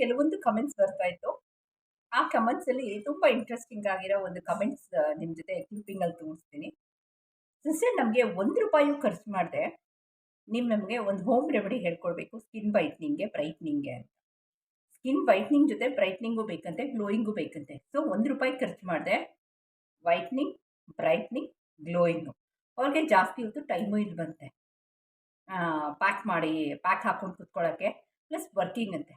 ಕೆಲವೊಂದು ಕಮೆಂಟ್ಸ್ ಬರ್ತಾ ಇತ್ತು. ಆ ಕಮೆಂಟ್ಸಲ್ಲಿ ತುಂಬ ಇಂಟ್ರೆಸ್ಟಿಂಗ್ ಆಗಿರೋ ಒಂದು ಕಮೆಂಟ್ಸ್ ನಿಮ್ಮ ಜೊತೆ ಕ್ಲಿಪ್ಪಿಂಗಲ್ಲಿ ತೋರಿಸ್ತೀನಿ. ಸಿಸ್ಟರ್ ನಮಗೆ ಒಂದು ರೂಪಾಯಿ ಖರ್ಚು ಮಾಡಿದೆ. ನೀವು ನಮಗೆ ಒಂದು ಹೋಮ್ ರೆಮಿಡಿ ಹೇಳ್ಕೊಡ್ಬೇಕು. ಸ್ಕಿನ್ ವೈಟ್ನಿಂಗ್ಗೆ ಬ್ರೈಟ್ನಿಂಗ್ಗೆ ಅಂತ. ಸ್ಕಿನ್ ವೈಟ್ನಿಂಗ್ ಜೊತೆ ಬ್ರೈಟ್ನಿಂಗು ಬೇಕಂತೆ ಗ್ಲೋಯಿಂಗು ಬೇಕಂತೆ. ಸೊ ಒಂದು ರೂಪಾಯಿ ಖರ್ಚು ಮಾಡಿದೆ. ವೈಟ್ನಿಂಗ್ ಬ್ರೈಟ್ನಿಂಗ್ ಗ್ಲೋಯಿಂಗು ಅವ್ರಿಗೆ ಜಾಸ್ತಿ ಹೊತ್ತು ಟೈಮು ಇಲ್ವಂತೆ ಪ್ಯಾಕ್ ಮಾಡಿ ಪ್ಯಾಕ್ ಹಾಕೊಂಡು ಕುತ್ಕೊಳ್ಳೋಕ್ಕೆ ಪ್ಲಸ್ ವರ್ಕಿಂಗ್ ಅಂತೆ.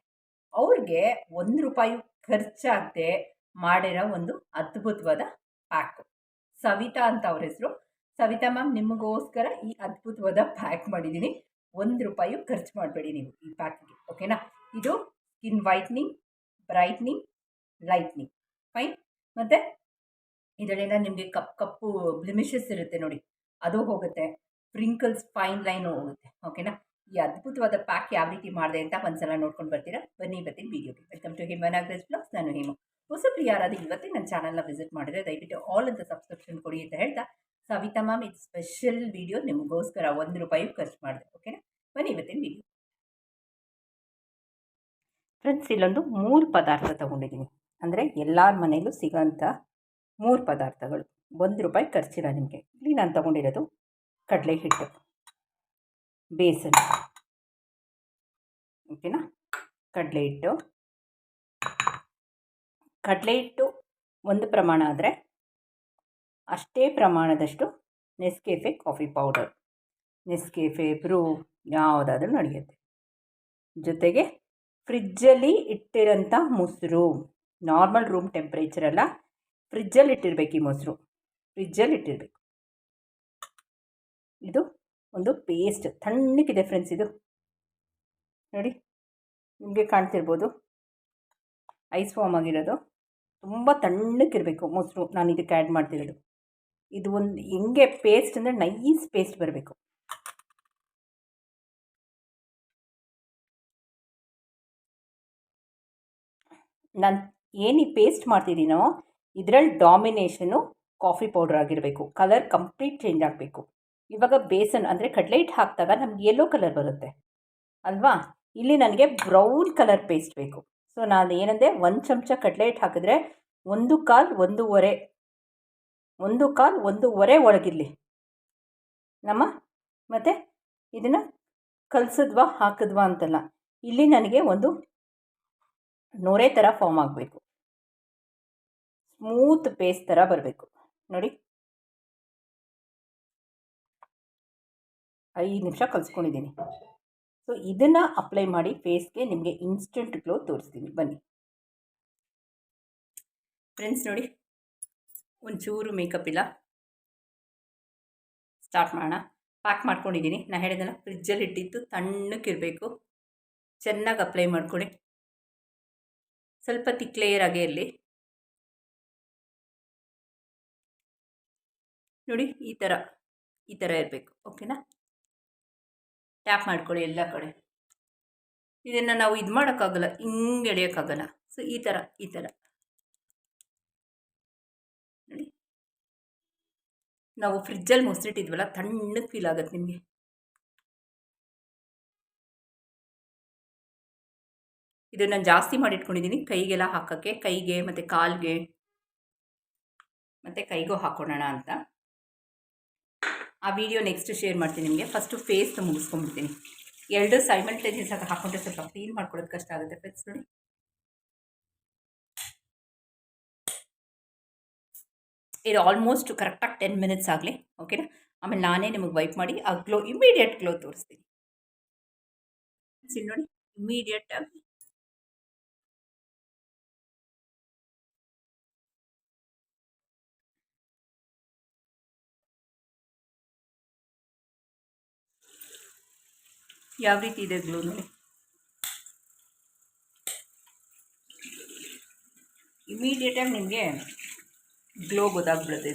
ಅವ್ರಿಗೆ ಒಂದು ರೂಪಾಯಿ ಖರ್ಚಾಗದೆ ಮಾಡಿರೋ ಒಂದು ಅದ್ಭುತವಾದ ಪ್ಯಾಕು ಸವಿತಾ ಅಂತ ಅವ್ರ ಹೆಸರು. ಸವಿತಾ ಮ್ಯಾಮ್ ನಿಮಗೋಸ್ಕರ ಈ ಅದ್ಭುತವಾದ ಪ್ಯಾಕ್ ಮಾಡಿದ್ದೀನಿ ಒಂದು ರೂಪಾಯಿ ಖರ್ಚು ಮಾಡಬೇಡಿ ನೀವು ಈ ಪ್ಯಾಕ್ಗೆ ಓಕೆನಾ ಇದು skin whitening brightening lightening fine ಮತ್ತು ಇದರಿಂದ ನಿಮಗೆ ಕಪ್, ಕಪ್ಪು ಬ್ಲಿಮಿಷಸ್ ಇರುತ್ತೆ ನೋಡಿ. ಅದು ಹೋಗುತ್ತೆ. ಪ್ರಿಂಕಲ್ಸ್ ಫೈನ್ ಲೈನು ಹೋಗುತ್ತೆ ಓಕೆನಾ ಈ ಅದ್ಭುತವಾದ ಪ್ಯಾಕ್ ಯಾವ ರೀತಿ ಮಾಡಿದೆ ಅಂತ ಒಂದ್ಸಲ ನೋಡ್ಕೊಂಡು ಬರ್ತೀರಾ? ಬನ್ನಿ ಇವತ್ತಿನ ವೀಡಿಯೋಗೆ ವೆಲ್ಕಮ್ ಟು ಹೇಮನಾಗ್ರೇಜ್ ಬ್ಲಾಗ್ಸ್ ನಾನು ಹೇಮ. ಹೊಸಬ್ರು ಯಾರಾದರೂ ಇವತ್ತೇ ನನ್ನ ಚಾನಲ್ನ ವಿಸಿಟ್ ಮಾಡಿದ್ರೆ ದಯವಿಟ್ಟು ಆಲ್ ಅಂತ ಸಬ್ಸ್ಕ್ರಿಪ್ಷನ್ ಕೊಡಿ ಅಂತ ಹೇಳ್ತಾ ಸವಿತಾ ಮ್ಯಾಮ್ ಇದು ಸ್ಪೆಷಲ್ ವಿಡಿಯೋ ನಿಮಗೋಸ್ಕರ ಒಂದು ರೂಪಾಯಿ ಖರ್ಚು ಮಾಡಿದೆ. ಓಕೆನಾ ಬನ್ನಿ ಇವತ್ತಿನ ವಿಡಿಯೋ ಫ್ರೆಂಡ್ಸ್ ಇಲ್ಲೊಂದು ಮೂರು ಪದಾರ್ಥ ತಗೊಂಡಿದ್ದೀನಿ. ಅಂದರೆ ಎಲ್ಲರ ಮನೆಯಲ್ಲೂ ಸಿಗೋಂಥ ಮೂರು ಪದಾರ್ಥಗಳು. ಒಂದು ರೂಪಾಯಿ ಖರ್ಚಿಲ್ಲ ನಿಮಗೆ. ಇಲ್ಲಿ ನಾನು ತೊಗೊಂಡಿರೋದು ಕಡಲೆ ಹಿಟ್ಟು ಬೇಸನ್. ಓಕೆನಾ? ಕಡಲೆ ಹಿಟ್ಟು. ಕಡಲೆ ಹಿಟ್ಟು ಒಂದು ಪ್ರಮಾಣ ಆದರೆ ಅಷ್ಟೇ ಪ್ರಮಾಣದಷ್ಟು Nescafe coffee powder Nescafe Bru ಯಾವುದಾದ್ರೂ ನಡೆಯುತ್ತೆ. ಜೊತೆಗೆ ಫ್ರಿಜ್ಜಲ್ಲಿ ಇಟ್ಟಿರೋಂಥ ಮೊಸರು, ನಾರ್ಮಲ್ ರೂಮ್ ಟೆಂಪ್ರೇಚರೆಲ್ಲ ಫ್ರಿಜ್ಜಲ್ಲಿ ಇಟ್ಟಿರಬೇಕು ಈ ಮೊಸರು. ಫ್ರಿಜ್ಜಲ್ಲಿ ಇಟ್ಟಿರಬೇಕು. ಇದು ಒಂದು ಪೇಸ್ಟ್ ತಣ್ಣಕ್ಕಿದೆ ಫ್ರೆಂಡ್ಸ್ ಇದು. ನೋಡಿ, ನಿಮಗೆ ಕಾಣ್ತಿರ್ಬೋದು. ಐಸ್ ಫಾರ್ಮ್ ಆಗಿರೋದು. ತುಂಬ ತಣ್ಣಕ್ಕಿರಬೇಕು ಮೊಸರು. ನಾನು ಇದಕ್ಕೆ ಆ್ಯಡ್ ಮಾಡ್ತಿರೋದು. ಇದು ಒಂದು ಹೆಂಗೆ ಪೇಸ್ಟ್ ಅಂದರೆ ನೈಸ್ ಪೇಸ್ಟ್ ಬರಬೇಕು. ನಾನು ಏನು ಈ ಪೇಸ್ಟ್ ಮಾಡ್ತಿದ್ದೀನೋ ಇದರಲ್ಲಿ ಡಾಮಿನೇಷನು ಕಾಫಿ ಪೌಡರ್ ಆಗಿರಬೇಕು. ಕಲರ್ ಕಂಪ್ಲೀಟ್ ಚೇಂಜ್ ಆಗಬೇಕು. ಇವಾಗ ಬೇಸನ್ ಅಂದರೆ ಕಡಲೆ ಹಿಟ್ಟು ಹಾಕಿದಾಗ ನಮ್ಗೆ ಯೆಲ್ಲೋ ಕಲರ್ ಬರುತ್ತೆ. ಅಲ್ವಾ? ಇಲ್ಲಿ ನನಗೆ ಬ್ರೌನ್ ಕಲರ್ ಪೇಸ್ಟ್ ಬೇಕು. ಸೊ ನಾನು ಏನಂದೆ, ಒಂದು ಚಮಚ ಕಡಲೆ ಹಿಟ್ಟು ಹಾಕಿದ್ರೆ ಒಂದು ಕಾಲು ಒಂದೂವರೆ, ಒಂದು ಕಾಲು ಒಂದೂವರೆ ಒಳಗಿರಲಿ. ನಮ್ಮ, ಮತ್ತು ಇದನ್ನು ಕಲಸಿದ್ವಾ, ಹಾಕಿದ್ವಾ ಅಂತಲ್ಲ. ಇಲ್ಲಿ ನನಗೆ ಒಂದು ನೋರೆ ಥರ ಫಾರ್ಮ್ ಆಗಬೇಕು. ಸ್ಮೂತ್ ಪೇಸ್ಟ್ ಥರ ಬರಬೇಕು. ನೋಡಿ. ಐದು ನಿಮಿಷ ಕಲಿಸ್ಕೊಂಡಿದ್ದೀನಿ. ಸೊ ಇದನ್ನು ಅಪ್ಲೈ ಮಾಡಿ ಫೇಸ್ಗೆ ನಿಮಗೆ ಇನ್ಸ್ಟೆಂಟ್ ಗ್ಲೋ ತೋರಿಸ್ತೀನಿ. ಬನ್ನಿ. ಫ್ರೆಂಡ್ಸ್ ನೋಡಿ, ಒಂಚೂರು ಮೇಕಪ್ ಇಲ್ಲ. ಸ್ಟಾರ್ಟ್ ಮಾಡೋಣ. ಪ್ಯಾಕ್ ಮಾಡ್ಕೊಂಡಿದ್ದೀನಿ. ನಾನು ಹೇಳಿದೆಲ್ಲ ಫ್ರಿಜ್ಜಲ್ಲಿ ಇಟ್ಟಿದ್ದು ತಣ್ಣಕ್ಕಿರಬೇಕು ಚೆನ್ನಾಗಿ ಅಪ್ಲೈ ಮಾಡ್ಕೊಳ್ಳಿ. ಸ್ವಲ್ಪ ತಿಕ್ ಲೇಯರ್ ಆಗೇ ಇರಲಿ. ನೋಡಿ, ಈ ಥರ ಈ ಥರ ಇರಬೇಕು. ಓಕೆನಾ ಟ್ಯಾಪ್ ಮಾಡ್ಕೊಳ್ಳಿ ಎಲ್ಲ ಕಡೆ. ಇದನ್ನು ನಾವು ಇದು ಮಾಡೋಕ್ಕಾಗಲ್ಲ, ಹಿಂಗೆ ಎಳೆಯೋಕ್ಕಾಗಲ್ಲ. ಸೊ ಈ ಥರ ಈ ಥರ ನೋಡಿ. ನಾವು ಫ್ರಿಜ್ಜಲ್ಲಿ ಮೊಸರಿಟ್ಟಿದ್ವಲ್ಲ ತಣ್ಣಗೆ ಫೀಲ್ ಆಗುತ್ತೆ ನಿಮಗೆ. ಇದು ಜಾಸ್ತಿ ಮಾಡಿಟ್ಕೊಂಡಿದ್ದೀನಿ ಕೈಗೆಲ್ಲ ಹಾಕೋಕ್ಕೆ, ಕೈಗೆ ಮತ್ತು ಕಾಲಿಗೆ. ಮತ್ತು ಕೈಗೂ ಹಾಕ್ಕೊಳ್ಳೋಣ ಅಂತ. ಆ ವಿಡಿಯೋ ನೆಕ್ಸ್ಟ್ ಶೇರ್ ಮಾಡ್ತೀನಿ ನಿಮಗೆ. ಫಸ್ಟು ಫೇಸ್ ಮುಗಿಸ್ಕೊಂಡ್ಬಿಡ್ತೀನಿ. ಎರಡು ಸೈಮಲ್ಟೇನಿಯಸ್ ಆಗಿ ಹಾಕೊಂಡ್ರೆ ಸ್ವಲ್ಪ ಕ್ಲೀನ್ ಮಾಡ್ಕೊಳ್ಳೋದು ಕಷ್ಟ ಆಗುತ್ತೆ ಫ್ರೆಂಡ್ಸ್ ನೋಡಿ. ಇದು ಆಲ್ಮೋಸ್ಟ್ ಕರೆಕ್ಟಾಗಿ ಟೆನ್ ಮಿನಿಟ್ಸ್ ಆಗಲಿ ಓಕೆನಾ ಆಮೇಲೆ ನಾನೇ ನಿಮಗೆ ವೈಪ್ ಮಾಡಿ ಆ ಗ್ಲೋ ಇಮಿಡಿಯೇಟ್ ಗ್ಲೋ ತೋರಿಸ್ತೀನಿ. ನೋಡಿ ಇಮಿಡಿಯೇಟ್ ಯಾವ ರೀತಿ ಇದೆ ಗ್ಲೂ ನೋಡಿ. ಇಮಿಡಿಯೇಟಾಗಿ ನಿಮಗೆ ಗ್ಲೋ ಗೊತ್ತಾಗ್ಬಿಡುತ್ತೆ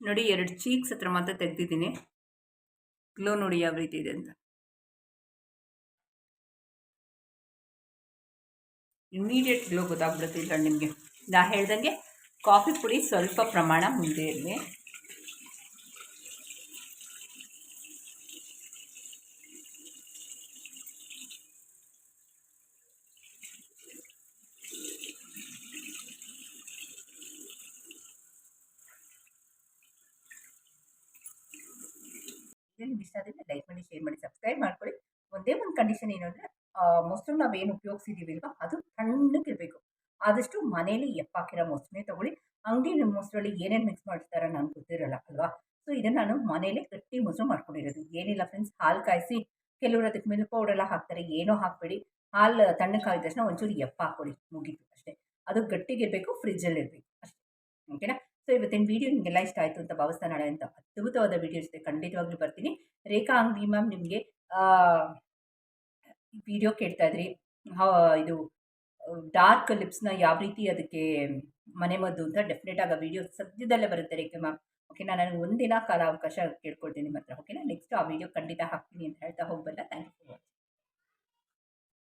ನೋಡಿ ಎರಡು ಚೀಕ್ಸ್ ಹತ್ರ ಮಾತ್ರ ತೆಗ್ದಿದ್ದೀನಿ. ಗ್ಲೋ ನೋಡಿ ಯಾವ ರೀತಿ ಇದೆ ಅಂತ. ಇಮಿಡಿಯೇಟ್ ಗ್ಲೋ ಗೊತ್ತಾಗ್ಬಿಡುತ್ತೆ ಇದ್ರಲ್ಲಿ ನಿಮಗೆ. ನಾ ಹೇಳ್ದಂಗೆ ಕಾಫಿ ಪುಡಿ ಸ್ವಲ್ಪ ಪ್ರಮಾಣ ಮುಂದೆ ಇರಲಿ. ನಿಮ್ಗೆ ಇಷ್ಟ ಆದರೆ ಲೈಕ್ ಮಾಡಿ ಶೇರ್ ಮಾಡಿ ಸಬ್ಸ್ಕ್ರೈಬ್ ಮಾಡ್ಕೊಳ್ಳಿ. ಒಂದೇ ಒಂದು ಕಂಡೀಷನ್ ಏನು ಅಂದರೆ ಮೊಸರು ಏನು ಅಲ್ವಾ ಅದು ತಣ್ಣಗಿರಬೇಕು ಆದಷ್ಟು ಮನೇಲಿ ಎಪ್ಪಾಕಿರೋ ಮೊಸರನ್ನೇ ತೊಗೊಳ್ಳಿ. ಅಂಗಡಿ ಮೊಸರಲ್ಲಿ ಏನೇನು ಮಿಕ್ಸ್ ಮಾಡ್ತಾರೆ ನಾನು ಗೊತ್ತಿರಲ್ಲ, ಅಲ್ವಾ? ಸೊ ಇದನ್ನು ನಾನು ಮನೇಲಿ ಗಟ್ಟಿ ಮೊಸರು ಮಾಡ್ಕೊಂಡಿರೋದು. ಏನಿಲ್ಲ ಫ್ರೆಂಡ್ಸ್ ಹಾಲು ಕಾಯಿಸಿ ಕೆಲವರು ಅದಕ್ಕೆ ಮಿಲ್ಕ್ ಪೌಡೆಲ್ಲ ಹಾಕ್ತಾರೆ, ಏನೋ ಹಾಕಬೇಡಿ. ಹಾಲು ತಣ್ಣಗೆ ಕಾಯ್ದ ತಕ್ಷಣ ಒಂಚೂರು ಎಪ್ಪ ಹಾಕ್ಕೊಳ್ಳಿ ಮುಗೀತು ಅಷ್ಟೇ. ಅದು ಗಟ್ಟಿಗಿರಬೇಕು ಫ್ರಿಜ್ಜಲ್ಲಿ ಇರಬೇಕು ಅಷ್ಟೇ. ಓಕೆನಾ ಸೊ ಇವತ್ತಿನ ವೀಡಿಯೋ ನಿಮಗೆಲ್ಲ ಇಷ್ಟ ಆಯಿತು ಅಂತ ಭಾವಿಸ್ತಾ ನಾಳೆ ಅಂತ ಅದ್ಭುತವಾದ ವೀಡಿಯೋ ಜೊತೆ ಖಂಡಿತವಾಗ್ಲೂ ಬರ್ತೀನಿ. ರೇಖಾ ಅಂಗಡಿ ಮ್ಯಾಮ್ ನಿಮಗೆ ವಿಡಿಯೋ ಕೇಳ್ತಾ ಇದ್ರಿ ಇದು ಡಾರ್ಕ್ ಲಿಪ್ಸ್ನ ಯಾವ ರೀತಿ ಅದಕ್ಕೆ ಮನೆಮದ್ದು ಅಂತ ಡೆಫಿನೆಟ್ ಆಗಿ ವಿಡಿಯೋ ಸದ್ಯದಲ್ಲೇ ಬರುತ್ತೆ ರೇಖೆ ಮ್ಯಾಮ್. ಓಕೆನಾ ನನಗೆ ಒಂದಿನ ಕಾಲ ಅವಕಾಶ ಕೇಳ್ಕೊಳ್ತೀನಿ ನಿಮ್ಮ ಹತ್ರ ಓಕೆನಾ ನೆಕ್ಸ್ಟ್ ಆ ವಿಡಿಯೋ ಖಂಡಿತ ಹಾಕ್ತೀನಿ ಅಂತ ಹೇಳ್ತಾ ಹೋಗ್ಬಲ್ಲ. Thank you